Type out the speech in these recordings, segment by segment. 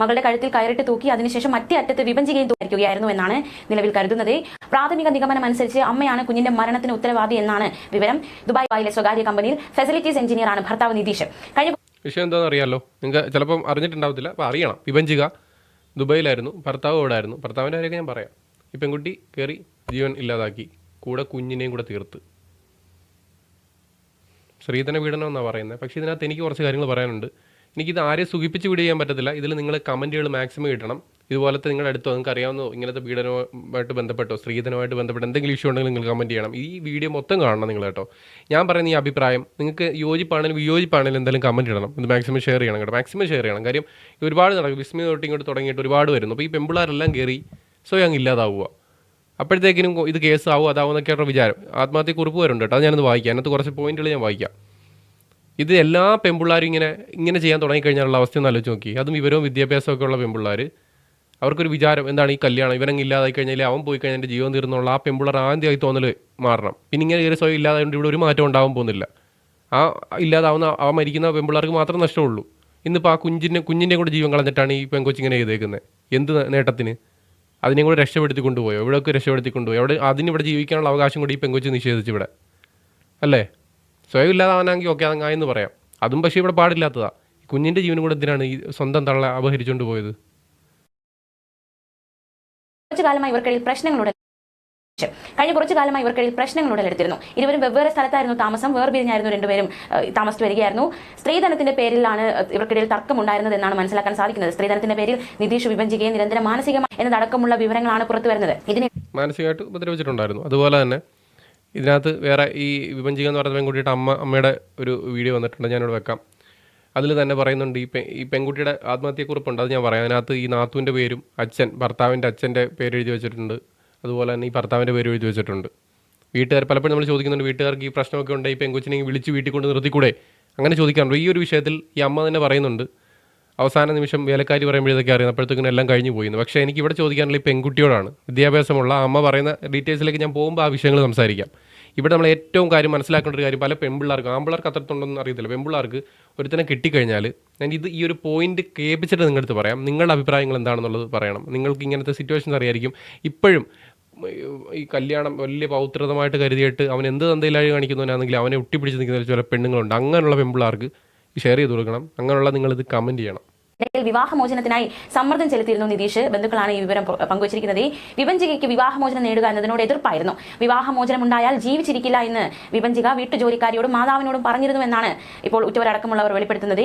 മകളുടെ കഴുത്തിൽ കയറിട്ട് തൂക്കി അതിനുശേഷം മറ്റേ അറ്റത്ത് വിഭജിക്കുകയും തൂക്കിയായിരുന്നു എന്നാണ് നിലവിൽ കരുതുന്നത്. പ്രാഥമിക നിഗമനം അനുസരിച്ച് അമ്മയാണ് കുഞ്ഞിന്റെ മരണത്തിന് ഉത്തരവാദി എന്നാണ് വിവരം. ദുബായിലെ സ്വകാര്യ കമ്പനിയിൽ ഫെസിലിറ്റീസ് എഞ്ചിനീയറാണ് ഭർത്താവ് നിതീഷ്. കഴിഞ്ഞ വിഷയം എന്താണെന്ന് അറിയാമല്ലോ നിങ്ങൾക്ക് ചിലപ്പം അറിഞ്ഞിട്ടുണ്ടാവത്തില്ല. അപ്പോൾ അറിയണം. വിഭജിക ദുബൈയിലായിരുന്നു ഭർത്താവ് അവിടെ ആയിരുന്നു ഭർത്താവിന്റെ കാര്യമൊക്കെ ഞാൻ പറയാം. ഈ പെൺകുട്ടി കയറി ജീവൻ ഇല്ലാതാക്കി. കൂടെ കുഞ്ഞിനെയും കൂടെ തീർത്ത്. സ്ത്രീധന പീഡനം എന്നാണ് പറയുന്നത്. പക്ഷേ ഇതിനകത്ത് എനിക്ക് കുറച്ച് കാര്യങ്ങൾ പറയാനുണ്ട്. എനിക്കിത് ആരെയും സുഖിപ്പിച്ച് വീഡിയോ ചെയ്യാൻ പറ്റത്തില്ല. ഇതിൽ നിങ്ങൾ കമന്റുകൾ മാക്സിമം കിട്ടണം ഇതുപോലത്തെ നിങ്ങളുടെ അടുത്തോ നിങ്ങൾക്ക് അറിയാവുന്നോ ഇങ്ങനത്തെ പീഡനവുമായിട്ട് ബന്ധപ്പെട്ടോ സ്ത്രീധനവുമായിട്ട് ബന്ധപ്പെട്ട് എന്തെങ്കിലും ഇഷ്യൂ ഉണ്ടെങ്കിൽ നിങ്ങൾ കമന്റ് ചെയ്യണം. ഈ വീഡിയോ മൊത്തം കാണണം നിങ്ങൾ കേട്ടോ. ഞാൻ പറയുന്ന ഈ അഭിപ്രായം നിങ്ങൾക്ക് യോജിപ്പാണെങ്കിലും വിയോജിപ്പാണെങ്കിലും എന്തെങ്കിലും കമന്റ് ഇടണം. ഇത് മാക്സിമം ഷെയർ ചെയ്യണം കേട്ടോ. മാക്സിമം ഷെയർ ചെയ്യണം. കാര്യം ഒരുപാട് നടക്കും. വിസ്മി തൊട്ട് ഇങ്ങോട്ട് തുടങ്ങിയിട്ട് ഒരുപാട് വരുന്നു. അപ്പോൾ ഈ പെമ്പിളാരെല്ലാം കയറി സ്വയം അങ്ങ് ഇല്ലാതാവുക. അപ്പോഴത്തേക്കിനും ഇത് കേസ് ആവും അതാവും എന്നൊക്കെയാണ് വിചാരം. ആത്മഹത്യ കുറിപ്പ് വരുന്നുണ്ട് കേട്ടോ. അത് ഞാനത് വായിക്കാം. അതിനകത്ത് കുറച്ച് പോയിന്റുകൾ ഞാൻ വായിക്കാം. ഇത് എല്ലാ പെൺപിള്ളാരും ഇങ്ങനെ ഇങ്ങനെ ചെയ്യാൻ തുടങ്ങിക്കഴിഞ്ഞാലുള്ള അവസ്ഥ ഒന്ന് ആലോചിച്ച് നോക്കി. അതും വിവരവും വിദ്യാഭ്യാസമൊക്കെ ഉള്ള പെൺപിള്ളാർ അവർക്കൊരു വിചാരം എന്താണ് ഈ കല്യാണം? ഇവനങ്ങ് ഇല്ലാതായി കഴിഞ്ഞാൽ അവൻ പോയി കഴിഞ്ഞാൽ എന്റെ ജീവൻ തീർന്നുള്ള ആ പെൺപിള്ളർ ആദ്യമായി തോന്നൽ മാറണം. പിന്നെ ഇങ്ങനെ ഒരു സ്വയം ഇല്ലാതായതുകൊണ്ട് ഇവിടെ ഒരു മാറ്റം ഉണ്ടാവാൻ പോകുന്നില്ല. ആ ഇല്ലാതാവുന്ന ആ മരിക്കുന്ന പെൺപിള്ളേർക്ക് മാത്രം നഷ്ടമുള്ളൂ. ഇന്നിപ്പോൾ ആ കുഞ്ഞിന്റെ കുഞ്ഞിന്റെ കൂടെ ജീവൻ കളഞ്ഞിട്ടാണ് ഈ പെൺകൊച്ചിങ്ങനെ ചെയ്തേക്കുന്നത്. എന്ത് നേട്ടത്തിന്? അതിനെ കൂടെ രക്ഷപ്പെടുത്തി കൊണ്ടുപോയോ? ഇവിടെയൊക്കെ രക്ഷപ്പെടുത്തി കൊണ്ടുപോയി? അവിടെ അതിനിവിടെ ജീവിക്കാനുള്ള അവകാശം കൂടി ഈ പെൺകൊച്ചി നിഷേധിച്ചു ഇവിടെ. അല്ലേ? സ്വയം ഇല്ലാതാവാനാണെങ്കിൽ ഓക്കെ അതങ്ങായെന്ന് പറയാം. അതും പക്ഷേ ഇവിടെ പാടില്ലാത്തതാ. ഈ കുഞ്ഞിന്റെ ജീവനും കൂടെ എന്തിനാണ് ഈ സ്വന്തം തള്ള അപഹരിച്ചുകൊണ്ട് പോയത്? കുറച്ചു കാലമായി ഇവർക്കിടയിൽ പ്രശ്നങ്ങളുടെ കഴിഞ്ഞ കുറച്ചു കാലമായി ഇവർക്കിടയിൽ പ്രശ്നങ്ങൾ ഉടലെടുത്തിരുന്നു ഇരുവരും വെവ്വേറെ സ്ഥലത്തായിരുന്നു താമസം. വേർപിരിഞ്ഞായിരുന്നു രണ്ടുപേരും താമസിച്ചു വരികയായിരുന്നു. സ്ത്രീധനത്തിന്റെ പേരിലാണ് ഇവർക്കിടയിൽ തർക്കം ഉണ്ടായിരുന്നത് എന്നാണ് മനസ്സിലാക്കാൻ സാധിക്കുന്നത്. സ്ത്രീധനത്തിന്റെ പേരിൽ നിതീഷ് വിഭജിക്കുകയും നിരന്തരം മാനസികമായി എന്നതടക്കമുള്ള വിവരങ്ങളാണ് പുറത്തു വരുന്നത് ഇതിനെ മാനസികമായിട്ട് ഉപദ്രവിച്ചിട്ടുണ്ടായിരുന്നു. അതുപോലെ തന്നെ ഇതിനകത്ത് വേറെ ഈ വിപഞ്ചിക എന്ന് പറയുന്ന പെൺകുട്ടിയുടെ അമ്മ അമ്മയുടെ ഒരു വീഡിയോ വന്നിട്ടുണ്ട് ഞാനിവിടെ വെക്കാം. അതിൽ തന്നെ പറയുന്നുണ്ട് ഈ പെ ഈ പെൺകുട്ടിയുടെ ആത്മഹത്യക്കുറിപ്പുണ്ട് അത് ഞാൻ പറയാം. അതിനകത്ത് ഈ നാത്തുവിന്റെ പേരും അച്ഛൻ ഭർത്താവിന്റെ അച്ഛന്റെ പേര് എഴുതി വെച്ചിട്ടുണ്ട്. അതുപോലെ തന്നെ ഈ ഭർത്താവിന്റെ പേര് എഴുതി വെച്ചിട്ടുണ്ട്. വീട്ടുകാർ പലപ്പോഴും നമ്മൾ ചോദിക്കുന്നുണ്ട് വീട്ടുകാർക്ക് ഈ പ്രശ്നമൊക്കെ ഉണ്ട്? ഈ പെൺകൊച്ചിനെ വിളിച്ച് വീട്ടിൽ കൊണ്ട് നിർത്തിക്കൂടെ? അങ്ങനെ ചോദിക്കാറുണ്ട്. ഈ ഒരു വിഷയത്തിൽ ഈ അമ്മ തന്നെ പറയുന്നുണ്ട് അവസാന നിമിഷം വേലക്കാരി പറയുമ്പോഴേതൊക്കെ അറിയുന്നത് അപ്പോഴത്തേക്കും എല്ലാം കഴിഞ്ഞു പോയിരുന്നു പക്ഷേ എനിക്ക് ഇവിടെ ചോദിക്കാനുള്ള ഈ പെൺകുട്ടിയോടാണ്. വിദ്യാഭ്യാസമുള്ള അമ്മ പറയുന്ന ഡീറ്റെയിൽസിലേക്ക് ഞാൻ പോകുമ്പോൾ ആ വിഷയങ്ങൾ സംസാരിക്കാം. ഇവിടെ നമ്മൾ ഏറ്റവും കാര്യം മനസ്സിലാക്കേണ്ട ഒരു കാര്യം പല പെൺപിള്ളേർക്ക് ആമ്പിള്ളേർക്ക് അത്രത്തോണ്ടെന്ന് അറിയത്തില്ല. പെൺപിള്ളേർക്ക് ഒരുത്തനെ കിട്ടിക്കഴിഞ്ഞാൽ ഞാൻ ഇത് ഈ ഒരു പോയിന്റ് കേൾപ്പിച്ചിട്ട് നിങ്ങളുടെ അടുത്ത് പറയാം. നിങ്ങളുടെ അഭിപ്രായങ്ങൾ എന്താണെന്നുള്ളത് പറയണം. നിങ്ങൾക്ക് ഇങ്ങനത്തെ സിറ്റുവേഷൻസ് അറിയായിരിക്കും. ഇപ്പോഴും ഈ കല്യാണം വലിയ പൗത്രതമായിട്ട് കരുതിയിട്ട് അവൻ എന്ത് തന്തയിലായി കാണിക്കുന്നവനാണെങ്കിൽ അവനെ ഒട്ടിപ്പിടിച്ച് നിൽക്കുന്ന ചില പെണ്ണുങ്ങളുണ്ട്. അങ്ങനെയുള്ള പെൺപിള്ളേർക്ക് ഷെയർ ചെയ്ത് കൊടുക്കണം. അങ്ങനെയുള്ള നിങ്ങളിത് കമന്റ് ചെയ്യണം. ഇടയിൽ വിവാഹമോചനത്തിനായി സമ്മർദ്ദം ചെലുത്തിയിരുന്നു നിതീഷ്. ബന്ധുക്കളാണ് ഈ വിവരം പങ്കുവച്ചിരിക്കുന്നത്. വിഭജികയ്ക്ക് വിവാഹമോചനം നേടുക എന്നതിനോട് എതിർപ്പായിരുന്നു. വിവാഹമോചനം ഉണ്ടായാൽ ജീവിച്ചിരിക്കില്ല എന്ന് വിഭജിക വീട്ടുജോലിക്കാരിയോടും മാതാവിനോടും പറഞ്ഞിരുന്നു എന്നാണ് ഇപ്പോൾ ഉറ്റവരടക്കമുള്ളവർ വെളിപ്പെടുത്തുന്നത്.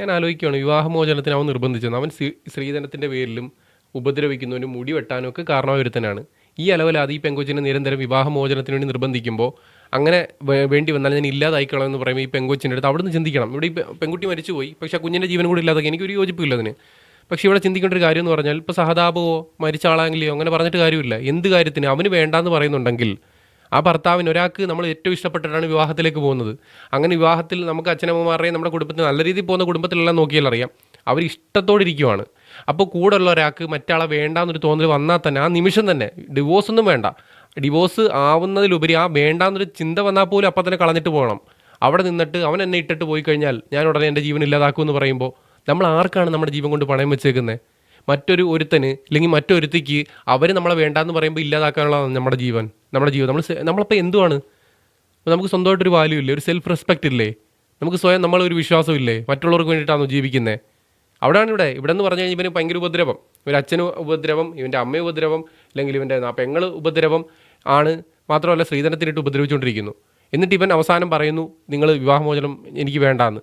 ഞാൻ ആലോചിക്കുകയാണ് വിവാഹമോചനത്തിന് അവൻ നിർബന്ധിച്ചത് അവൻ സ്ത്രീധനത്തിന്റെ പേരിലും ഉപദ്രവിക്കുന്നതിനും മുടി വെട്ടാനും ഒക്കെ കാരണമായൊരുത്തനാണ്. ഈ അലവലാതെ ഈ പെങ്കൊച്ചിനെ നിരന്തരം വിവാഹമോചനത്തിന് വേണ്ടി നിർബന്ധിക്കുമ്പോൾ അങ്ങനെ വേണ്ടി വന്നാൽ ഞാൻ ഇല്ലാതായിക്കളാം എന്ന് പറയുമ്പോൾ ഈ പെങ്കൊച്ചിന്റെ അടുത്ത് അവിടുന്ന് ചിന്തിക്കണം. ഇവിടെ ഈ പെൺകുട്ടി മരിച്ചുപോയി. പക്ഷേ ആ കുഞ്ഞിന്റെ ജീവൻ കൂടി ഇല്ലാതൊക്കെ. എനിക്കൊരു യോജിപ്പില്ല അതിന്. പക്ഷേ ഇവിടെ ചിന്തിക്കേണ്ട ഒരു കാര്യം എന്ന് പറഞ്ഞാൽ ഇപ്പോൾ സഹതാപമോ മരിച്ച ആളാണെങ്കിലോ അങ്ങനെ പറഞ്ഞിട്ട് കാര്യമില്ല. എന്ത് കാര്യത്തിന്? അവന് വേണ്ടാന്ന് പറയുന്നുണ്ടെങ്കിൽ ആ ഭർത്താവിന് ഒരാൾക്ക് നമ്മൾ ഏറ്റവും ഇഷ്ടപ്പെട്ടിട്ടാണ് വിവാഹത്തിലേക്ക് പോകുന്നത്. അങ്ങനെ വിവാഹത്തിൽ നമുക്ക് അച്ഛനമ്മമാരെയും നമ്മുടെ കുടുംബത്തിൽ നല്ല രീതിയിൽ പോകുന്ന കുടുംബത്തിലെല്ലാം നോക്കിയാൽ അറിയാം. അവർ ഇഷ്ടത്തോടെ ഇരിക്കുവാണ്. അപ്പോൾ കൂടെ ഉള്ള ഒരാൾക്ക് മറ്റാളെ വേണ്ടാന്നൊരു തോന്നൽ വന്നാൽ തന്നെ ആ നിമിഷം തന്നെ ഡിവോഴ്സ് ഒന്നും വേണ്ട. ഡിവോഴ്സ് ആവുന്നതിലുപരി ആ വേണ്ടാന്നൊരു ചിന്ത വന്നാൽ പോലും അപ്പം തന്നെ കളഞ്ഞിട്ട് പോകണം. അവിടെ നിന്നിട്ട് അവൻ എന്നെ ഇട്ടിട്ട് പോയി കഴിഞ്ഞാൽ ഞാൻ ഉടനെ എന്റെ ജീവൻ ഇല്ലാതാക്കും എന്ന് പറയുമ്പോൾ നമ്മൾ ആർക്കാണ് നമ്മുടെ ജീവൻ കൊണ്ട് പണയം വെച്ചേക്കുന്നത്? മറ്റൊരു ഒരുത്തന് അല്ലെങ്കിൽ മറ്റൊരുത്തിക്ക് അവർ നമ്മളെ വേണ്ടാന്ന് പറയുമ്പോൾ ഇല്ലാതാക്കാനുള്ളതാണ് നമ്മുടെ ജീവൻ നമ്മുടെ ജീവൻ നമ്മൾ നമ്മളപ്പോൾ എന്തുവാണ്? നമുക്ക് സ്വന്തമായിട്ടൊരു വാല്യൂ ഇല്ലേ? ഒരു സെൽഫ് റെസ്പെക്റ്റ് ഇല്ലേ? നമുക്ക് സ്വയം നമ്മളൊരു വിശ്വാസം ഇല്ലേ? മറ്റുള്ളവർക്ക് വേണ്ടിയിട്ടാണോ ജീവിക്കുന്നത് അവിടെയാണ് ഇവിടെ. ഇവിടെ എന്ന് പറഞ്ഞു കഴിഞ്ഞാൽ ഇവന് ഭയങ്കര ഉപദ്രവം. ഇവന്റെ അച്ഛന് ഉപദ്രവം ഇവന്റെ അമ്മ ഉപദ്രവം അല്ലെങ്കിൽ ഇവന്റെ പെങ്ങൾ ഉപദ്രവം ആണ് മാത്രമല്ല സ്ത്രീധനത്തിനിട്ട് ഉപദ്രവിച്ചുകൊണ്ടിരിക്കുന്നു. എന്നിട്ട് ഇവൻ അവസാനം പറയുന്നു നിങ്ങൾ വിവാഹമോചനം എനിക്ക് വേണ്ടാന്ന്.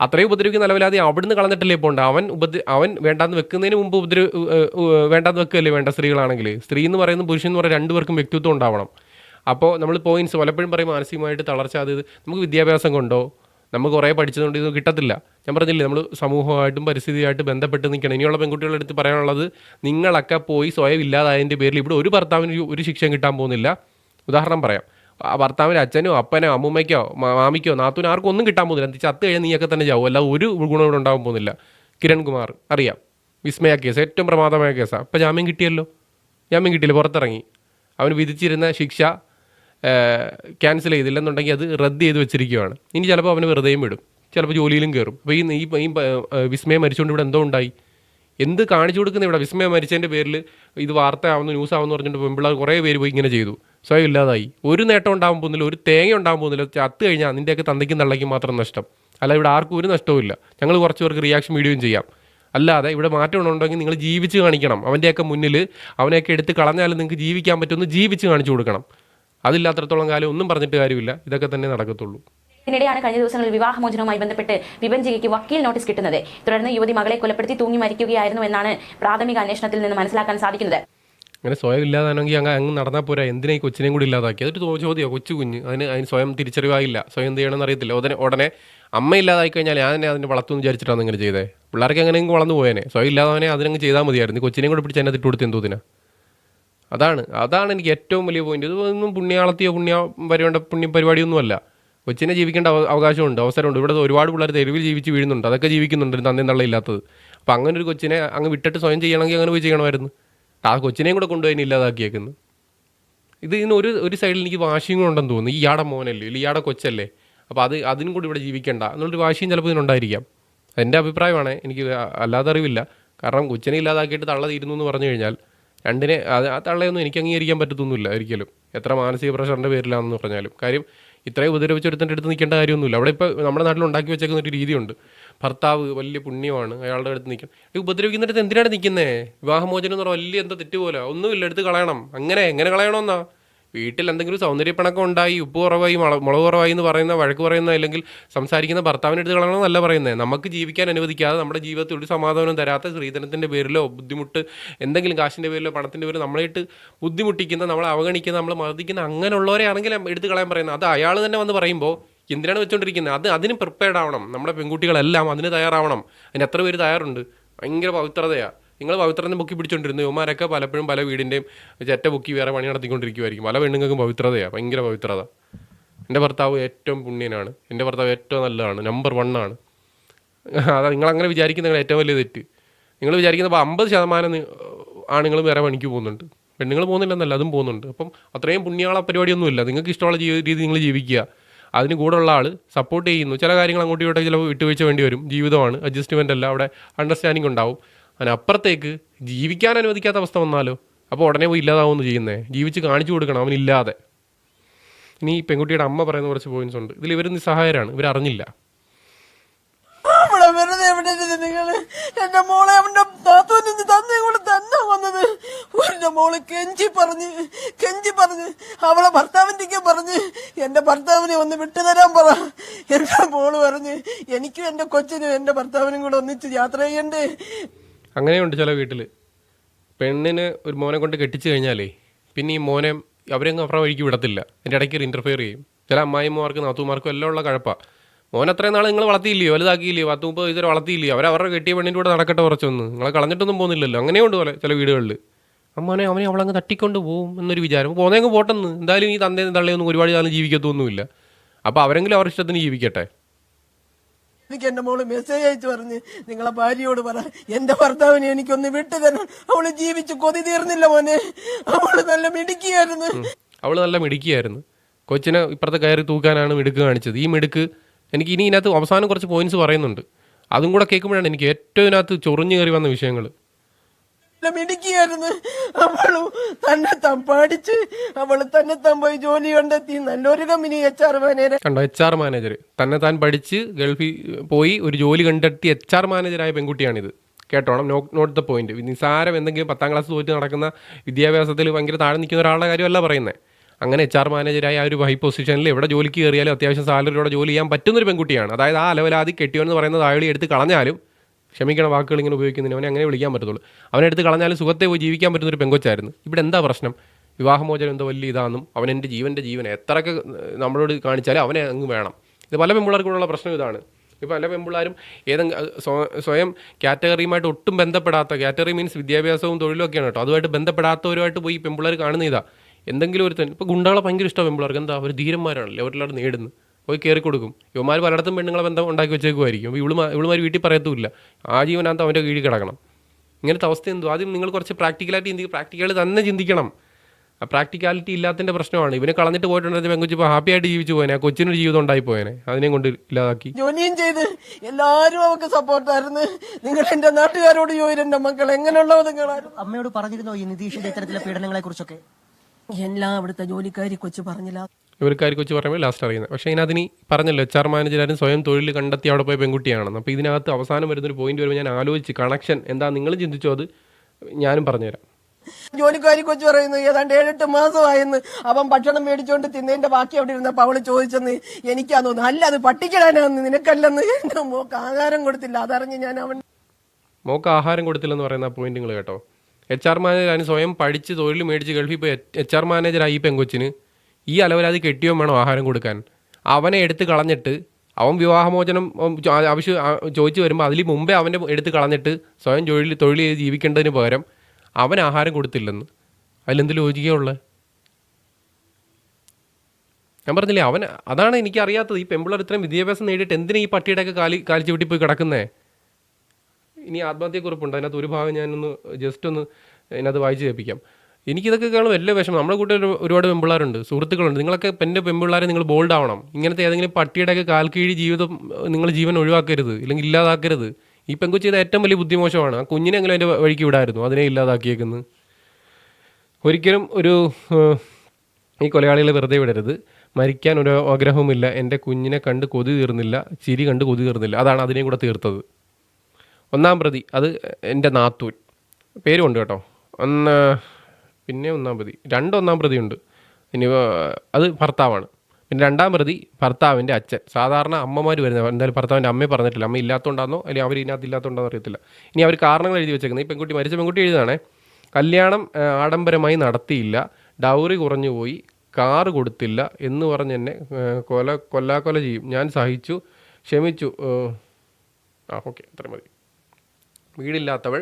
അത്രയും ഉപദ്രവിക്കുന്ന നിലവിലാതെ അവിടുന്ന് കളഞ്ഞിട്ടല്ലേ പോണ്ട? അവൻ ഉപദ്ര അവൻ വേണ്ടാന്ന് വെക്കുന്നതിന് മുമ്പ് ഉപദ്ര ഏഹ് ഏഹ് വേണ്ടാന്ന് വെക്കുകയല്ലേ വേണ്ട സ്ത്രീകളാണെങ്കിൽ? സ്ത്രീ എന്ന് പറയുന്ന പുരുഷൻ എന്ന് പറയുന്ന രണ്ടുപേർക്കും വ്യക്തിത്വം ഉണ്ടാവണം. അപ്പോൾ നമ്മൾ പോയിന്റ്സ് പലപ്പോഴും പറയും മാനസികമായിട്ട് തളർച്ച അത് നമുക്ക് വിദ്യാഭ്യാസം കൊണ്ടോ? നമുക്ക് കുറേ പഠിച്ചതുകൊണ്ട് ഇത് കിട്ടത്തില്ല. ഞാൻ പറഞ്ഞില്ലേ നമ്മൾ സമൂഹമായിട്ടും പരിസ്ഥിതിയായിട്ട് ബന്ധപ്പെട്ട് നിൽക്കണം. ഇനിയുള്ള പെൺകുട്ടികളുടെ അടുത്ത് പറയാനുള്ളത് നിങ്ങളൊക്കെ പോയി സ്വയം ഇല്ലാതായതിന്റെ പേരിൽ ഇവിടെ ഒരു ഭർത്താവിന് ഒരു- ശിക്ഷ കിട്ടാൻ പോകുന്നില്ല. ഉദാഹരണം പറയാം. ഭർത്താവിന്റെ അച്ഛനോ അപ്പനോ അമ്മൂമ്മയ്ക്കോ മാമിക്കോ നാത്തൂനോ ആർക്കും ഒന്നും കിട്ടാൻ പോകുന്നില്ല. ചത്ത് കഴിഞ്ഞാൽ നീയൊക്കെ തന്നെ ചാവും. അല്ല ഒരു ഗുണം ഇവിടെ ഉണ്ടാകാൻ പോകുന്നില്ല. കിരൺകുമാർ അറിയാം. വിസ്മയ കേസ് ഏറ്റവും പ്രമാദമായ കേസാണ് അപ്പോൾ ജാമ്യം കിട്ടിയല്ലോ. ജാമ്യം കിട്ടിയില്ല പുറത്തിറങ്ങി. അവന് വിധിച്ചിരുന്ന ശിക്ഷ ക്യാൻസൽ ചെയ്തില്ലെന്നുണ്ടെങ്കിൽ അത് റദ്ദ് ചെയ്ത് വെച്ചിരിക്കുകയാണ്. ഇനി ചിലപ്പോൾ അവന് വെറുതെയും വിടും. ചിലപ്പോൾ ജോലിയിലും കയറും അപ്പോൾ ഈ ഈ വിസ്മയം മരിച്ചുകൊണ്ട് ഇവിടെ എന്തോ ഉണ്ടായി? എന്ത് കാണിച്ചു കൊടുക്കുന്ന ഇവിടെ? വിസ്മയം മരിച്ചതിന്റെ പേരിൽ ഇത് വാർത്ത ആവുന്നു ന്യൂസ് ആവുന്നു പറഞ്ഞിട്ട് പെൺപിള്ളേർ കുറേ പേര് പോയി ഇങ്ങനെ ചെയ്തു. സ്വയം ഇല്ലാതായി. ഒരു നേട്ടം ഉണ്ടാകാൻ പോകുന്നില്ല ഒരു തേങ്ങ ഉണ്ടാകാൻ പോകുന്നില്ല. ചത്ത് കഴിഞ്ഞാൽ അതിന്റെയൊക്കെ തന്തയ്ക്കും തള്ളയ്ക്കും മാത്രം നഷ്ടം. അല്ല ഇവിടെ ആർക്കും ഒരു നഷ്ടവുമില്ല ഞങ്ങൾ കുറച്ച് പേർക്ക് റിയാക്ഷൻ വീഡിയോയും ചെയ്യാം. അല്ലാതെ ഇവിടെ മാറ്റം ഉണ്ടെങ്കിൽ നിങ്ങൾ ജീവിച്ച് കാണിക്കണം. അവന്റെയൊക്കെ മുന്നിൽ അവനെയൊക്കെ എടുത്ത് കളഞ്ഞാലും നിങ്ങൾക്ക് ജീവിക്കാൻ പറ്റുമെന്ന് ജീവിച്ച് കാണിച്ചു കൊടുക്കണം. അതില്ലാത്തടത്തോളം കാലം ഒന്നും പറഞ്ഞിട്ട് കാര്യമില്ല. ഇതൊക്കെ തന്നെ നടക്കത്തുള്ളൂ. ഇതിനിടെയാണ് കഴിഞ്ഞ ദിവസങ്ങളിൽ വിവാഹമോചനവുമായി ബന്ധപ്പെട്ട് വിപഞ്ചികയ്ക്ക് വക്കീൽ നോട്ടീസ് കിട്ടുന്നത്. തുടർന്ന് യുവതി മകളെ കൊലപ്പെടുത്തി തൂങ്ങി മരിക്കുകയായിരുന്നു എന്നാണ് പ്രാഥമിക അന്വേഷണത്തിൽ നിന്ന് മനസ്സിലാക്കാൻ സാധിക്കുന്നത്. അങ്ങനെ സ്വയം ഇല്ലാതാണെങ്കിൽ അങ്ങ് അങ്ങ് നടന്നാൽ പോരാ. എന്തിനാ ഈ കൊച്ചിനെയും കൂടി ഇല്ലാതാക്കി അതൊരു ചോദ്യമോ. കൊച്ചു കുഞ്ഞ്. അതിന് അതിന് സ്വയം തിരിച്ചറിവായില്ല. സ്വയം എന്ത് ചെയ്യണമെന്ന് അറിയത്തില്ല. ഉടനെ ഉടനെ അമ്മ ഇല്ലാതായി കഴിഞ്ഞാൽ ഞാൻ തന്നെ അതിനെ വളർത്തുമെന്ന് വിചാരിച്ചിട്ടാണ് ഇങ്ങനെ ചെയ്തേ. പിള്ളേർക്ക് എങ്ങനെയെങ്കിലും വളർന്നു പോയേനെ. സ്വയം ഇല്ലാതവനെ അതിനങ്ങ് ചെയ്താൽ മതിയായിരുന്നു. കൊച്ചിനെയും കൂടി പിടിച്ച് എന്നെ തിട്ടുകൊടുത്ത് എന്തോ എന്തോതിനാ അതാണ് അതാണ് എനിക്ക് ഏറ്റവും വലിയ പോയിന്റ് ഇതൊന്നും പുണ്യാളത്തിയോ പുണ്യ വരേണ്ട പുണ്യ പരിപാടിയൊന്നുമല്ല. കൊച്ചിനെ ജീവിക്കേണ്ട അവ- അവകാശമുണ്ട് അവസരമുണ്ട്. ഇവിടെ ഒരുപാട് പിള്ളേർ തെരുവിൽ ജീവിച്ച് വീഴുന്നുണ്ട്. അതൊക്കെ ജീവിക്കുന്നുണ്ട് ഒരു നല്ല തള്ളയില്ലാത്തത് അപ്പം അങ്ങനെ ഒരു കൊച്ചിനെ അങ്ങ് വിട്ടിട്ട് സ്വയം ചെയ്യണമെങ്കിൽ അങ്ങനെ പോയി ചെയ്യണമായിരുന്നു. ആ കൊച്ചിനെയും കൂടെ കൊണ്ടുപോയി ഇല്ലാതാക്കിയേക്കുന്നു. ഇത് ഇതിന് ഒരു ഒരു സൈഡിൽ എനിക്ക് വാശിയും ഉണ്ടെന്ന് തോന്നുന്നു. ഇയാടെ മോനല്ലേ ഇല്ല ഇയാടെ കൊച്ചല്ലേ. അപ്പോൾ അത് അതിനും കൂടി ഇവിടെ ജീവിക്കേണ്ട എന്നുള്ളൊരു വാശിയും ചിലപ്പോൾ ഇതിനുണ്ടായിരിക്കാം എന്റെ അഭിപ്രായമാണ്. എനിക്ക് അല്ലാതെ അറിവില്ല. കാരണം കൊച്ചിനെ ഇല്ലാതാക്കിയിട്ട് തള്ള തീരുന്നു എന്ന് പറഞ്ഞു കഴിഞ്ഞാൽ രണ്ടിനെ അത് ആ തള്ളയൊന്നും എനിക്ക് അംഗീകരിക്കാൻ പറ്റത്തൊന്നുമില്ല ഒരിക്കലും. എത്ര മാനസിക പ്രഷറിന്റെ പേരിലാണെന്ന് പറഞ്ഞാലും. കാര്യം ഇത്രയും ഉപദ്രവിച്ചൊരുത്തന്റെ അടുത്ത് നിൽക്കേണ്ട കാര്യമൊന്നുമില്ല. അവിടെ ഇപ്പോൾ നമ്മുടെ നാട്ടിൽ ഉണ്ടാക്കി വെച്ചേക്കുന്ന ഒരു രീതിയുണ്ട്. ഭർത്താവ് വലിയ പുണ്യമാണ് അയാളുടെ അടുത്ത് നിൽക്കണം ഈ ഉപദ്രവിക്കുന്നിടത്ത് എന്തിനാണ് നിൽക്കുന്നത് വിവാഹമോചനം എന്ന് പറഞ്ഞാൽ വലിയ എന്താ തെറ്റ് പോലെ ഒന്നുമില്ല എടുത്ത് കളയണം. അങ്ങനെ എങ്ങനെ കളയണമെന്നാ? വീട്ടിൽ എന്തെങ്കിലും സൗന്ദര്യപ്പണക്കം ഉണ്ടായി ഉപ്പ് കുറവായി മുള മുളക് കുറവായി എന്ന് പറയുന്ന വഴക്ക് പറയുന്ന അല്ലെങ്കിൽ സംസാരിക്കുന്ന ഭർത്താവിനെ എടുത്ത് നല്ല പറയുന്നത് നമുക്ക് ജീവിക്കാൻ അനുവദിക്കാതെ നമ്മുടെ ജീവിതത്തിൽ ഒരു സമാധാനം തരാത്ത സ്ത്രീധനത്തിന്റെ പേരിലോ ബുദ്ധിമുട്ട് എന്തെങ്കിലും കാശിന്റെ പേരിലോ പണത്തിന്റെ പേരിലോ നമ്മളായിട്ട് ബുദ്ധിമുട്ടിക്കുന്ന നമ്മളെ അവഗണിക്കുന്ന നമ്മളെ മർദ്ദിക്കുന്ന അങ്ങനെയുള്ളവരെയാണെങ്കിൽ എടുത്ത് കളയാൻ പറയുന്നത് അത് അയാൾ തന്നെ വന്ന് പറയുമ്പോൾ എന്തിനാണ് വെച്ചുകൊണ്ടിരിക്കുന്നത് അത് അതിന് പ്രിപ്പയർഡ് ആവണം. നമ്മുടെ പെൺകുട്ടികളെല്ലാം അതിന് തയ്യാറാവണം. അതിന് എത്ര പേര് തയ്യാറുണ്ട്? ഭയങ്കര പവിത്രതയാണ് നിങ്ങൾ പവിത്രനെ പൊക്കി പിടിച്ചോണ്ടിരുന്നു. യുവമാരൊക്കെ പലപ്പോഴും പല വീടിന്റെയും ചെറ്റ പൊക്കി വേറെ പണി നടത്തിക്കൊണ്ടിരിക്കുമായിരിക്കും പല പെണ്ണുങ്ങൾക്കും പവിത്രതയാണ് ഭയങ്കര പവിത്രത. എന്റെ ഭർത്താവ് ഏറ്റവും പുണ്യനാണ്. എന്റെ ഭർത്താവ് ഏറ്റവും നല്ലതാണ്. നമ്പർ വൺ ആണ്. അതാ നിങ്ങൾ അങ്ങനെ നിങ്ങൾ ഏറ്റവും വലിയ തെറ്റ്. നിങ്ങൾ വിചാരിക്കുന്നത് അമ്പത് ശതമാനം ആണുങ്ങൾ വേറെ പണിക്ക് പോകുന്നുണ്ട്. പെണ്ണുങ്ങൾ പോകുന്നില്ലെന്നല്ല അതും പോകുന്നുണ്ട്. അപ്പം അത്രയും പുണ്യാള പരിപാടിയൊന്നുമില്ല. നിങ്ങൾക്ക് ഇഷ്ടമുള്ള ജീവിത രീതി നിങ്ങൾ ജീവിക്കുക. അതിന് കൂടെയുള്ള ആൾ സപ്പോർട്ട് ചെയ്യുന്നു. ചില കാര്യങ്ങൾ അങ്ങോട്ടും ഇങ്ങോട്ടും ചിലപ്പോൾ വിട്ടുവീഴ്ച വേണ്ടി വരും. ജീവിതമാണ്. അഡ്ജസ്റ്റ്മെന്റ് അല്ല. അവിടെ അണ്ടർസ്റ്റാൻഡിങ് ഉണ്ടാവും. അതിനപ്പുറത്തേക്ക് ജീവിക്കാൻ അനുവദിക്കാത്ത അവസ്ഥ വന്നാലോ? അപ്പോൾ ഉടനെ പോയി ഇല്ലാതാവുമെന്ന് ചെയ്യുന്നേ. ജീവിച്ച് കാണിച്ചു കൊടുക്കണം അവനില്ലാതെ. ഇനി പെൺകുട്ടിയുടെ അമ്മ പറയുന്ന കുറച്ച് പോയിന്റ്സ് ഉണ്ട്. ഇതിൽ ഇവർ നിസ്സഹായരാണ് ഇവർ അറിഞ്ഞില്ല. എന്റെ മോളെ അവന്റെ താത്തൂന്ന് തന്നെ കൂടെ തന്നെ വന്നത്. എന്റെ മോൾ കെഞ്ചി പറഞ്ഞ് കെഞ്ചി പറഞ്ഞ് അവളെ ഭർത്താവിന്റെ പറഞ്ഞ് എന്റെ ഭർത്താവിനെ ഒന്ന് വിട്ടുതരാൻ പറ. എന്റെ മോൾ പറഞ്ഞ് എനിക്കും എന്റെ കൊച്ചിനും എന്റെ ഭർത്താവിനും കൂടെ ഒന്നിച്ച് യാത്ര ചെയ്യണ്ടേ? അങ്ങനെയുണ്ട് ചില വീട്ടിൽ. പെണ്ണിന് ഒരു മോനെ കൊണ്ട് കെട്ടിച്ചു കഴിഞ്ഞാലേ പിന്നെ ഈ മോനെ അവരെയൊന്നും അപ്പുറം വഴിക്ക് വിടത്തില്ല. എന്റെ ഇടയ്ക്ക് ഇന്റർഫിയർ ചെയ്യും. ചില അമ്മായിമാർക്കും നാത്തൂമാർക്കും എല്ലാം ഉള്ള കഴപ്പാ. മോൻ അത്രയും നാൾ നിങ്ങൾ വളർത്തിയില്ലയോ? വലുതാക്കിയില്ലയോ? പത്ത് മുപ്പത് വയസ്സ് വരെ വളർത്തിയില്ലയോ? അവർ അവരുടെ കെട്ടിയ പെണ്ണിന്റെ കൂടെ നടക്കട്ടെ കുറച്ചൊന്ന്. നിങ്ങളെ കളഞ്ഞിട്ടൊന്നും പോകുന്നില്ലല്ലോ. അങ്ങനെയുണ്ട് പോലെ ചില വീടുകളിൽ അമ്മനെ അവനെ അവളങ്ങ് തട്ടിക്കൊണ്ട് പോകും എന്നൊരു വിചാരം. പോന്നെങ്കിൽ പോട്ടെന്ന്. എന്തായാലും ഈ തന്തേന്ന് തള്ളയൊന്നും ഒരുപാട് കാലം ജീവിക്കത്തൊന്നുമില്ല. അപ്പോൾ അവരെങ്കിലും അവരുടെ ഇഷ്ടത്തിന് ജീവിക്കട്ടെ. എനിക്ക് എന്റെ മോൾ മെസ്സേജ് അയച്ചു പറഞ്ഞ് നിങ്ങളെ ഭാര്യയോട് പറ എന്റെ ഭർത്താവിനെ എനിക്കൊന്ന് വിട്ടു തരണം അവൾ ജീവിച്ച് കൊതി തീർന്നില്ല മോനെ. അവൾ നല്ല മിടുക്കിയായിരുന്നു. അവൾ നല്ല മിടുക്കിയായിരുന്നു. കൊച്ചിനെ ഇപ്പുറത്തെ കയറി തൂക്കാനാണ് മിടുക്ക് കാണിച്ചത്. ഈ മിടുക്ക് എനിക്ക് ഇനി ഇതിനകത്ത് അവസാനം കുറച്ച് പോയിന്റ്സ് പറയുന്നുണ്ട്. അതും കൂടെ കേൾക്കുമ്പോഴാണ് എനിക്ക് ഏറ്റവും ഇതിനകത്ത് ചൊറിഞ്ഞു കയറി വന്ന വിഷയങ്ങൾ മിടുക്കിയായിരുന്നു. അവൾ തന്നെ താൻ പഠിച്ച് അവൾ തന്നെ താൻ പോയി ജോലി കണ്ടെത്തി. നല്ലൊരു കമ്പനി എച്ച് ആർ മാനേജർ കണ്ടോ എച്ച് ആർ മാനേജർ തന്നെ താൻ പഠിച്ച് ഗൾഫിൽ പോയി ഒരു ജോലി കണ്ടെത്തി എച്ച് ആർ മാനേജറായ പെൺകുട്ടിയാണിത്. കേട്ടോണം? നോട്ട് നോട്ട് ദ പോയിന്റ് നിസാരം എന്തെങ്കിലും പത്താം ക്ലാസ് തോറ്റ് നടക്കുന്ന വിദ്യാഭ്യാസത്തിൽ ഭയങ്കര താഴെ നിൽക്കുന്ന ഒരാളുടെ കാര്യമല്ല പറയുന്നത് അങ്ങനെ എച്ച് ആർ മാനേജറായ ആ ഒരു ഹൈ പൊസിഷനിൽ എവിടെ ജോലിക്ക് കയറിയാലും അത്യാവശ്യം സാലറിയോടെ ജോലി ചെയ്യാൻ പറ്റുന്നൊരു പെൺകുട്ടിയാണ്. അതായത് ആ അലവലാതി കെട്ടിയോന്ന് പറയുന്നത് താഴെ എടുത്ത് കളഞ്ഞാലും ക്ഷമിക്കണം വാക്കുകൾ ഇങ്ങനെ ഉപയോഗിക്കുന്നതിന്. അവനെ അങ്ങനെ വിളിക്കാൻ പറ്റത്തുള്ളൂ. അവനെ എടുത്ത് കളഞ്ഞാലും സുഖത്തെ പോയി ജീവിക്കാൻ പറ്റുന്ന ഒരു പെങ്കൊച്ചായിരുന്നു. ഇവിടെ എന്താ പ്രശ്നം? വിവാഹമോചനം എന്തോ വലിയ ഇതാണെന്നും അവൻ എന്റെ ജീവന്റെ ജീവൻ എത്രയൊക്കെ നമ്മളോട് കാണിച്ചാലും അവനെ അങ്ങ് വേണം. ഇത് പല പെമ്പിള്ളേർക്കുള്ള പ്രശ്നം ഇതാണ്. ഇപ്പോൾ പല പെമ്പിള്ളാരും ഏതെങ്കിലും സ്വയം കാറ്റഗറിയുമായിട്ട് ഒട്ടും ബന്ധപ്പെടാത്ത കാറ്റഗറി മീൻസ് വിദ്യാഭ്യാസവും തൊഴിലും ഒക്കെയാണ് കേട്ടോ. അതുമായിട്ട് ബന്ധപ്പെടാത്തവരുമായിട്ട് പോയി പെമ്പിള്ളേർ കാണുന്ന ഇതാ. എന്തെങ്കിലും ഒരു തന്നെ ഇപ്പോൾ ഗുണ്ടകളെ ഭയങ്കര ഇഷ്ടമാണ് പെമ്പിള്ളേർക്ക്. എന്താ? അവർ ധീരന്മാരാണല്ലോ? അവരെല്ലാവരും നേടുന്നു പോയി കയറി കൊടുക്കും. ഇവന്മാർ പലയിടത്തും പെണ്ണുങ്ങളെ ബന്ധം ഉണ്ടാക്കി വെച്ചേക്കുമായിരിക്കും ഇവൾ ഇവളുമാർ വീട്ടിൽ പറയത്തുമില്ല. ആ ജീവനകത്ത് അവന്റെ കീഴിൽ കിടക്കണം. ഇങ്ങനത്തെ അവസ്ഥ എന്തോ? ആദ്യം നിങ്ങൾ കുറച്ച് പ്രാക്ടിക്കലായിട്ട് ചിന്തിക്കും പ്രാക്ടിക്കലായിട്ട് തന്നെ ചിന്തിക്കണം. ആ പ്രാക്ടിക്കാലിറ്റി ഇല്ലാത്തതിന്റെ പ്രശ്നമാണ്. ഇവനെ കളഞ്ഞിട്ട് പോയിട്ടുണ്ടെങ്കിൽ പെങ്കുച്ചി ഇപ്പോൾ ഹാപ്പി ആയിട്ട് ജീവിച്ചു പോയനെ. ആ കൊച്ചിനൊരു ജീവിതം ഉണ്ടായി പോയനെ. അതിനെ കൊണ്ട് ഇല്ലാതാക്കി. ജോലിയും ചെയ്ത് എല്ലാവരും അവർക്ക് സപ്പോർട്ടായിരുന്നു നിങ്ങൾ എന്റെ നാട്ടുകാരോട് ചോദിച്ചു മക്കൾ എങ്ങനെയുള്ള അമ്മയോട് പറഞ്ഞിരുന്നോ ഈ നിതീഷിന്റെ ഇത്തരത്തിലെ പീഡനങ്ങളെ കുറിച്ചൊക്കെ എല്ലാം അവിടുത്തെ ജോലിക്കാരി കൊച്ചു പറഞ്ഞില്ല. ഇവർക്കാർക്ക് വെച്ച് പറയുമ്പോൾ ലാസ്റ്റ് അറിയുന്നത്. പക്ഷേ ഇതിനകത്തിന് പറഞ്ഞല്ലോ എച്ച് ആർ മാനേജരാരും സ്വയം തൊഴിൽ കണ്ടെത്തി അവിടെ പോയ പെൺകുട്ടിയാണെന്ന്. അപ്പോൾ ഇതിനകത്ത് അവസാനം വരുന്നൊരു പോയിന്റ് വരുമ്പോൾ ഞാൻ ആലോചിച്ച് കണക്ഷൻ എന്താ നിങ്ങൾ ചിന്തിച്ചോ അത്? ഞാനും പറഞ്ഞുതരാം. ജോലിക്കാരി കൊച്ചു പറയുന്നു ഏതാണ്ട് ഏഴെട്ട് മാസമായെന്ന്. അവൻ ഭക്ഷണം മേടിച്ചോണ്ട് തിന്നതിന്റെ ബാക്കി അവിടെ ഇരുന്ന അവൾ ചോദിച്ചെന്ന് എനിക്കാന്ന് തോന്നുന്നു അല്ല അത് പട്ടിക്കിടാനാന്ന് നിനക്കല്ലെന്ന്? എന്റെ മോക്ക് ആഹാരം കൊടുത്തില്ല അതറിഞ്ഞ് ഞാൻ അവൻ മോക്ക് ആഹാരം കൊടുത്തില്ലെന്ന് പറയുന്ന പോയിന്റ് നിങ്ങൾ കേട്ടോ. എച്ച് ആർ മാനേജർ സ്വയം പഠിച്ച് തൊഴിൽ മേടിച്ച് ഗൾഫിൽ പോയി എച്ച് ആർ മാനേജറായി ആയി പെങ്കൊച്ചിന് ഈ അലവരാതി കെട്ടിയോ വേണം ആഹാരം കൊടുക്കാൻ. അവനെ എടുത്ത് കളഞ്ഞിട്ട് അവൻ വിവാഹമോചനം ആവശ്യം ചോദിച്ചു വരുമ്പോൾ അതിൽ മുമ്പേ അവന്റെ എടുത്ത് കളഞ്ഞിട്ട് സ്വയം തൊഴിൽ തൊഴിൽ ചെയ്ത് ജീവിക്കേണ്ടതിന് പകരം അവൻ ആഹാരം കൊടുത്തില്ലെന്ന്. അതിലെന്ത് ലോചിക്കുള്ളത് ഞാൻ പറഞ്ഞില്ലേ അവൻ അതാണ് എനിക്കറിയാത്തത്. ഈ പെമ്പിള്ളർ ഇത്രയും വിദ്യാഭ്യാസം നേടിയിട്ട് എന്തിനാ ഈ പട്ടിയുടെയൊക്കെ കാലി കാലിച്ച് വിട്ടി പോയി കിടക്കുന്നേ? ഇനി ആത്മഹത്യക്കുറിപ്പുണ്ട്. അതിനകത്ത് ഒരു ഭാഗം ഞാനൊന്ന് ജസ്റ്റ് ഒന്ന് അതിനകത്ത് വായിച്ച് കേൾപ്പിക്കാം. എനിക്കിതൊക്കെ കാണും വലിയ വിഷമം. നമ്മുടെ കൂട്ടത്തിൽ ഒരുപാട് പെമ്പിള്ളാരുണ്ട് സുഹൃത്തുക്കളുണ്ട്. നിങ്ങളൊക്കെ എന്റെ പെമ്പിള്ളാരെ നിങ്ങൾ ബോൾഡ് ആവണം. ഇങ്ങനത്തെ ഏതെങ്കിലും പട്ടിയുടെയൊക്കെ കാൽക്കീഴി ജീവിതം നിങ്ങൾ ജീവൻ ഒഴിവാക്കരുത് ഇല്ലെങ്കിൽ ഇല്ലാതാക്കരുത്. ഈ പെൺകുച്ചി ഇത് ഏറ്റവും വലിയ ബുദ്ധിമോശമാണ്. ആ കുഞ്ഞിനെ കുഞ്ഞിനെങ്കിലും അതിന്റെ വഴിക്ക് വിടായിരുന്നു അതിനെ ഇല്ലാതാക്കിയേക്കുന്നത് ഒരിക്കലും ഒരു ഈ കൊലയാളികളെ വെറുതെ വിടരുത്. മരിക്കാൻ ഒരു ആഗ്രഹവുമില്ല. എന്റെ കുഞ്ഞിനെ കണ്ട് കൊതി തീർന്നില്ല ചിരി കണ്ട് കൊതി തീർന്നില്ല. അതാണ് അതിനെയും കൂടെ തീർത്തത്. ഒന്നാം പ്രതി അത് എന്റെ നാത്തൂൻ. പേരുണ്ട് കേട്ടോ. ഒന്ന് പിന്നെ ഒന്നാം പ്രതി. രണ്ടൊന്നാം പ്രതിയുണ്ട്. ഇനി അത് ഭർത്താവാണ്. പിന്നെ രണ്ടാം പ്രതി ഭർത്താവിന്റെ അച്ഛൻ. സാധാരണ അമ്മമാർ വരുന്നത് എന്തായാലും ഭർത്താവിന്റെ അമ്മയെ പറഞ്ഞിട്ടില്ല. അമ്മ ഇല്ലാത്തതുകൊണ്ടാണോ അല്ലെങ്കിൽ അവർ ഇതിനകത്ത് ഇല്ലാത്തതുകൊണ്ടാണോ അറിയത്തില്ല. ഇനി അവർ കാരണങ്ങൾ എഴുതി വെച്ചേക്കുന്നത് ഈ പെൺകുട്ടി മരിച്ച പെൺകുട്ടി എഴുതാണേ കല്യാണം ആഡംബരമായി നടത്തിയില്ല. ഡൗറി കുറഞ്ഞു പോയി. കാറ് കൊടുത്തില്ല എന്ന് പറഞ്ഞ് എന്നെ കൊല കൊല്ലാക്കൊല ചെയ്യും. ഞാൻ സഹിച്ചു ക്ഷമിച്ചു. ആ ഓക്കെ. അത്ര മതി. വീടില്ലാത്തവൾ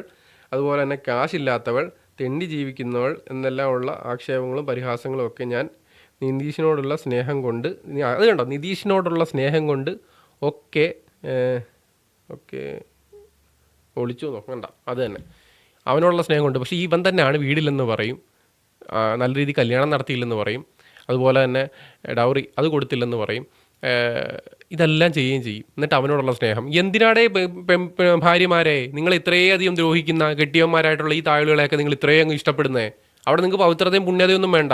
അതുപോലെ തന്നെ കാശില്ലാത്തവൾ തെണ്ടി ജീവിക്കുന്നവൾ എന്നെല്ലാം ഉള്ള ആക്ഷേപങ്ങളും പരിഹാസങ്ങളും ഒക്കെ ഞാൻ നിതീഷിനോടുള്ള സ്നേഹം കൊണ്ട് അത് കണ്ടോ? നിതീഷിനോടുള്ള സ്നേഹം കൊണ്ട് ഒക്കെ ഒക്കെ ഒളിച്ചു നോക്കണ്ട അത് തന്നെ. അവനോടുള്ള സ്നേഹം കൊണ്ട്. പക്ഷേ ഇവൻ തന്നെയാണ് വീടില്ലെന്ന് പറയും. നല്ല രീതിയിൽ കല്യാണം നടത്തിയില്ലെന്ന് പറയും. അതുപോലെ തന്നെ ഡൗറി അത് കൊടുത്തില്ലെന്ന് പറയും. ഇതെല്ലാം ചെയ്യുകയും ചെയ്യും. എന്നിട്ട് അവനോടുള്ള സ്നേഹം. എന്തിനാടേ ഭാര്യമാരെ നിങ്ങൾ ഇത്രയധികം ദ്രോഹിക്കുന്ന കെട്ടിയന്മാരായിട്ടുള്ള ഈ താളുകളെയൊക്കെ നിങ്ങൾ ഇത്രയും അങ്ങ് ഇഷ്ടപ്പെടുന്നേ? അവിടെ നിങ്ങൾക്ക് പവിത്രതയും പുണ്യതയും ഒന്നും വേണ്ട.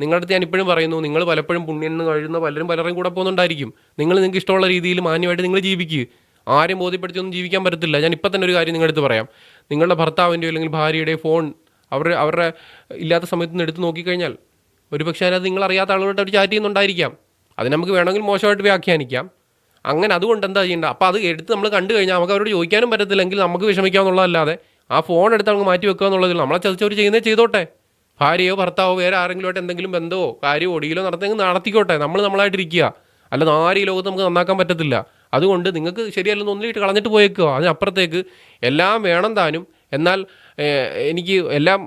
നിങ്ങളുടെ ഞാൻ ഇപ്പോഴും പറയുന്നു നിങ്ങൾ പലപ്പോഴും പുണ്യം എന്ന് കഴിയുന്ന പലരും പലരും കൂടെ പോകുന്നുണ്ടായിരിക്കും. നിങ്ങൾ നിങ്ങൾക്ക് ഇഷ്ടമുള്ള രീതിയിൽ മാന്യമായിട്ട് നിങ്ങൾ ജീവിക്കുക ആരും ബോധ്യപ്പെടുത്തിയൊന്നും ജീവിക്കാൻ പറ്റത്തില്ല. ഞാൻ ഇപ്പം തന്നെ ഒരു കാര്യം നിങ്ങളുടെ അടുത്ത് പറയാം. നിങ്ങളുടെ ഭർത്താവിന്റെയോ അല്ലെങ്കിൽ ഭാര്യയുടെ ഫോൺ അവർ അവരുടെ ഇല്ലാത്ത സമയത്ത് നിന്ന് എടുത്ത് നോക്കിക്കഴിഞ്ഞാൽ ഒരു പക്ഷേ അതിനകത്ത് നിങ്ങൾ അറിയാത്ത ആളുകളായിട്ട് അവർ ചാറ്റ് ചെയ്യുന്നുണ്ടായിരിക്കാം. അത് നമുക്ക് വേണമെങ്കിൽ മോശമായിട്ട് വ്യാഖ്യാനിക്കാം. അങ്ങനെ അതുകൊണ്ട് എന്താ ചെയ്യേണ്ടത് അപ്പോൾ അത് എടുത്ത് നമ്മൾ കണ്ടു കഴിഞ്ഞാൽ നമുക്ക് അവരോട് ചോദിക്കാനും പറ്റത്തില്ലെങ്കിൽ നമുക്ക് വിഷമിക്കാമെന്നുള്ളതല്ലാതെ ആ ഫോൺ എടുത്ത് നമുക്ക് മാറ്റി വെക്കുക എന്നുള്ളതിൽ നമ്മളെ ചതിച്ചവർ ചെയ്യുന്നേ ചെയ്തോട്ടെ. ഭാര്യയോ ഭർത്താവോ വേറെ ആരെങ്കിലുമായിട്ട് എന്തെങ്കിലും ബന്ധമോ കാര്യമോ ഒടിയിലോ നടത്തെങ്കിൽ നടത്തിക്കോട്ടെ നമ്മൾ നമ്മളായിട്ടിരിക്കുക. അല്ലാതെ ആരും ഈ ലോകത്ത് നമുക്ക് നന്നാക്കാൻ പറ്റത്തില്ല. അതുകൊണ്ട് നിങ്ങൾക്ക് ശരിയല്ലെന്ന് ഒന്നിലിട്ട് കളഞ്ഞിട്ട് പോയേക്കുക. അതിനപ്പുറത്തേക്ക് എല്ലാം വേണം താനും. എന്നാൽ എനിക്ക് എല്ലാം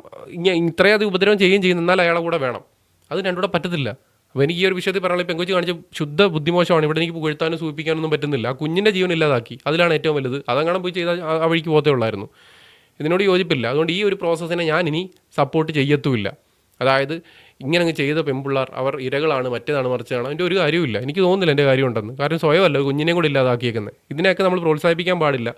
ഇത്രയധികം ഉപദ്രവം ചെയ്യുകയും ചെയ്യുന്നു. എന്നാൽ അയാളെ കൂടെ വേണം. അത് രണ്ടുകൂടെ പറ്റത്തില്ല. അപ്പോൾ എനിക്ക് ഈ ഒരു വിഷയത്തിൽ പറയാനുള്ള പെങ്കൊച്ചി കാണിച്ച ശുദ്ധ ബുദ്ധിമോശമാണ്. ഇവിടെ എനിക്ക് പുകഴ്ത്താനും സൂചിപ്പിക്കാനൊന്നും പറ്റുന്നില്ല. ആ കുഞ്ഞിന്റെ ജീവൻ ഇല്ലാതാക്കി. അതിലാണ് ഏറ്റവും വലുത്. അതങ്ങനെ പോയി ചെയ്താൽ ആ വഴിക്ക് പോകത്തേ ഉള്ളായിരുന്നു. ഇതിനോട് യോജിപ്പില്ല. അതുകൊണ്ട് ഈ ഒരു പ്രോസസ്സിനെ ഞാൻ ഇനി സപ്പോർട്ട് ചെയ്യത്തുമില്ല. അതായത് ഇങ്ങനെ അങ്ങ് ചെയ്ത പെൺപിള്ളാർ അവർ ഇരകളാണ് മറ്റേതാണ് മറിച്ചതാണ് അതിന്റെ ഒരു കാര്യമില്ല എനിക്ക് തോന്നുന്നില്ല എന്റെ കാര്യം ഉണ്ടെന്ന്. കാരണം സ്വയമല്ല കുഞ്ഞിനെ കൂടി ഇല്ലാതാക്കിയേക്കുന്നത്. ഇതിനെയൊക്കെ നമ്മൾ പ്രോത്സാഹിപ്പിക്കാൻ പാടില്ല.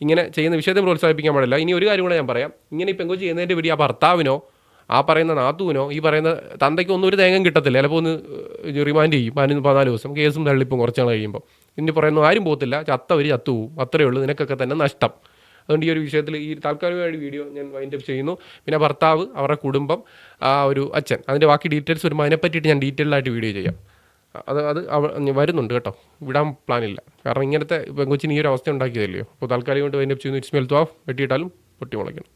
ഇങ്ങനെ ചെയ്യുന്ന വിഷയത്തെ പ്രോത്സാഹിപ്പിക്കാൻ പാടില്ല. ഇനി ഒരു കാര്യം കൂടെ ഞാൻ പറയാം. ഇങ്ങനെ ഈ പെങ്കൊച്ച് ചെയ്യുന്നതിന്റെ പിടി ആ ഭർത്താവിനോ ആ പറയുന്ന നാത്തുവിനോ ഈ പറയുന്ന തന്തയ്ക്ക് ഒന്നും ഒരു തേങ്ങം കിട്ടത്തില്ല. ചിലപ്പോൾ ഒന്ന് റിമാൻഡ് ചെയ്യും. പതിനൊന്ന് പതിനാല് ദിവസം കേസും തള്ളിപ്പും കുറച്ച് നാൾ കഴിയുമ്പോൾ ഇനി പറയുന്നു ആരും പോകത്തില്ല. ചത്ത ഒരു ചത്തു പോവും. അത്രയേ ഉള്ളൂ. നിനക്കൊക്കെ തന്നെ നഷ്ടം. അതുകൊണ്ട് ഈ ഒരു വിഷയത്തിൽ ഈ താൽക്കാലികമായിട്ട് വീഡിയോ ഞാൻ വൈൻഡ് അപ്പ് ചെയ്യുന്നു. പിന്നെ ഭർത്താവ് അവരുടെ കുടുംബം ആ ഒരു അച്ഛൻ. അതിന്റെ ബാക്കി ഡീറ്റെയിൽസ് വരുമ്പോൾ അതിനെ പറ്റിയിട്ട് ഞാൻ ഡീറ്റെയിൽഡ് ആയിട്ട് വീഡിയോ ചെയ്യാം. അത് അത് വരുന്നുണ്ട് കേട്ടോ. വിടാൻ പ്ലാനില്ല കാരണം ഇങ്ങനത്തെ പെങ്കൊച്ചിന് ഈ ഒരു അവസ്ഥ ഉണ്ടാക്കിയതല്ലേ. അപ്പോൾ താൽക്കാലികമായിട്ട് വൈൻഡ് അപ്പ് ചെയ്യുന്നു. ഇറ്റ്സ് മെൽത്ത് ഓഫ് വെട്ടിയിട്ടാലും പൊട്ടി മുളയ്ക്കണം